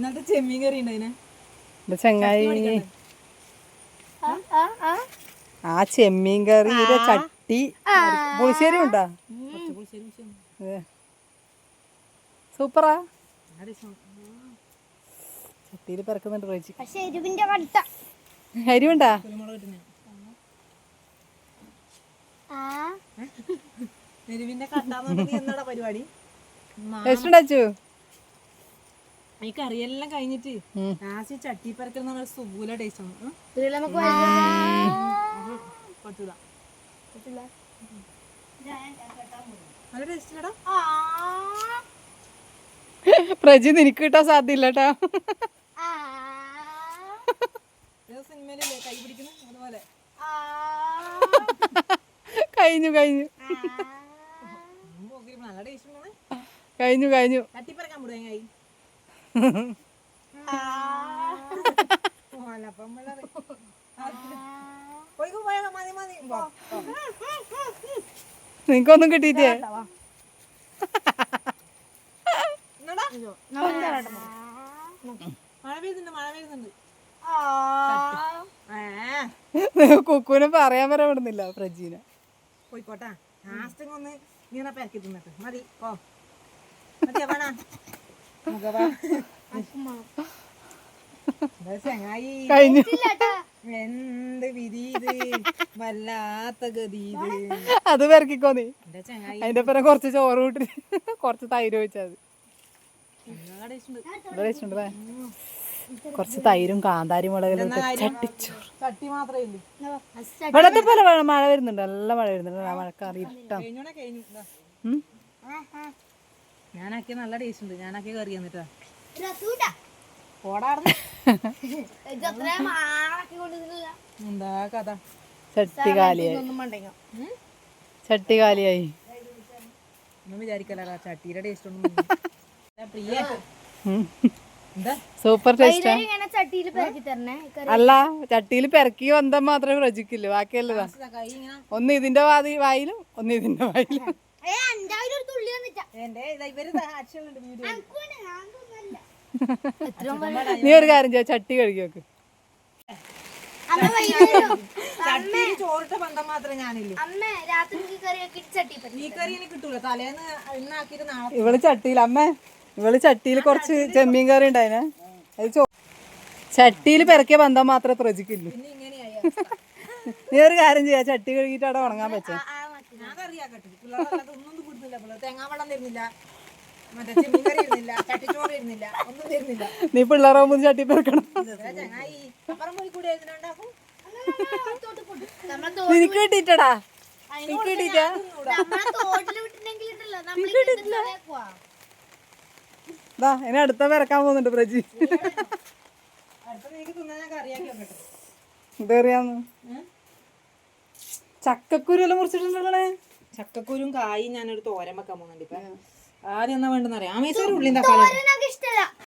ഇന്നത്തെ ചെമ്മീൻ കറി ഉണ്ടായിനെ ചെങ്ങായി. ആ ചെമ്മീൻ കറിയുടെ ചട്ടി പുളിശ്ശേരി ഉണ്ടാ? സൂപ്പറാ. ചട്ടിയിൽ പിറക്കുന്നുണ്ട് റോജി എരിവിന്റെ അരിവുണ്ടാ ആ. എരിവിന്റെ കട്ടാന്ന് പരിപാടി? ടേസ്റ്റ് ഈ കറിയെല്ലാം കഴിഞ്ഞിട്ട് ലാസ്റ്റ് ചട്ടി പരക്കൽ എന്ന് പറഞ്ഞ സുബൂല ടേസ്റ്റ് ആണ്. പറ്റൂല. നല്ല ടേസ്റ്റ് പ്രജി നിനക്ക് കിട്ടാൻ സാധ്യല്ല കേട്ടാ സിനിമയിലല്ലേ കൈ പിടിക്കുന്നു? അതുപോലെ. കഴിഞ്ഞു കഴിഞ്ഞു. കഴിഞ്ഞു കഴിഞ്ഞു. മതി പോ, പോ. നിനക്കൊന്നും കിട്ടിയിട്ടേ കുക്കുവിനെ പറയാൻ വരെ വിടുന്നില്ല പ്രജീന. പോയിക്കോട്ടാ. ഒന്ന് നീണ പെരക്കി തിന്നിട്ട്. മതി ഓ ചങ്ങായി? കഴിഞ്ഞു. എന്ത് വിധി ഇത്? വല്ലാത്ത ഗതി ഇത്. അത് പെരക്കിക്കോ നീ. അതിന്റെ പേരെ കുറച്ച് ചോറ് കൂട്ടി. കുറച്ച് തൈര് വെച്ചത് കൊറച്ച് തൈരും കാന്താരി മുളകിലും എന്നാ ചട്ടിച്ചോറ്. ചട്ടി മാത്രമേ വെള്ളത്തെ പോലെ മഴ- വരുന്നുണ്ട്. നല്ല മഴ വരുന്നുണ്ട്. ആ മഴക്കാറ് ഞാനാക്കിയ നല്ല ടേസ്റ്റ് ഉണ്ട്. ഞാനാക്കിയ കറി എന്നിട്ടാ. എന്താ കഥ? ചട്ടി കാലിയായി. ഒന്നും മണ്ടങ്ങ ചട്ടി കാലിയായി. ഒന്നും വിചാരിക്കലടാ ചട്ടിയുടെ ടേസ്റ്റ് ഒന്നും പ്രിയ. സൂപ്പർ ടേസ്റ്റ് ചട്ടിയിൽ പെരക്കി തരണേ അല്ല ചട്ടിയിൽ പെരക്കി വന്നാൽ മാത്രമേ പ്രജിക്കില്ല ബാക്കിയല്ലതാ ഒന്ന് ഇതിന്റെ വാതി വായിലും ഒന്ന് ഇതിന്റെ വായിലും. നീ ഒരു കാര്യം ചെയ്യാം ചട്ടി കഴുകി വെക്ക്. ചോറിട്ട ബന്ധം മാത്രമേ ഞാനില്ല? ഇവൾ ചട്ടിയിൽ അമ്മ ഇവൾ ചട്ടിയിൽ കുറച്ച് ചെമ്മീൻ കറി ഉണ്ടായിനെ. അത് ചോ ചട്ടിയിൽ പെരക്കിയ ബന്ധം മാത്രമേ പ്രജിക്കില്ലൂ. നീ ഒരു കാര്യം ചെയ്യാ ചട്ടി കഴുകിയിട്ട് അവിടെ ഉണങ്ങാൻ പറ്റേ. ഒന്നും കൊടുത്തില്ല പിള്ളേർ തേങ്ങാ വെള്ളം തരുന്നില്ല. മറ്റേ ചെമ്മീൻ കറി ഇരുന്നില്ല ചട്ടിച്ചോറ് ഇരുന്നില്ല ഒന്നും തരുന്നില്ല. നീ പിള്ളേറാവുമ്പോ ചട്ടി പെറുക്കണം. ചങ്ങായി അപ്പുറം പോയി കൂടി നിനക്ക് നിനക്ക് അടുത്ത പിറക്കാൻ പോകുന്നുണ്ട് പ്രജി. ഇതറിയാന്ന്. ചക്കക്കുരു എല്ലാം മുറിച്ചിട്ടുണ്ടല്ലേ ചക്കക്കുരും കായും ഞാനൊരു തോരൻ വെക്കാൻ പോകുന്നുണ്ട് ഇപ്പൊ. ആദ്യം എന്നാ വേണ്ടെന്ന് അറിയാം? തക്കാളി എനിക്ക് ഇഷ്ടമല്ല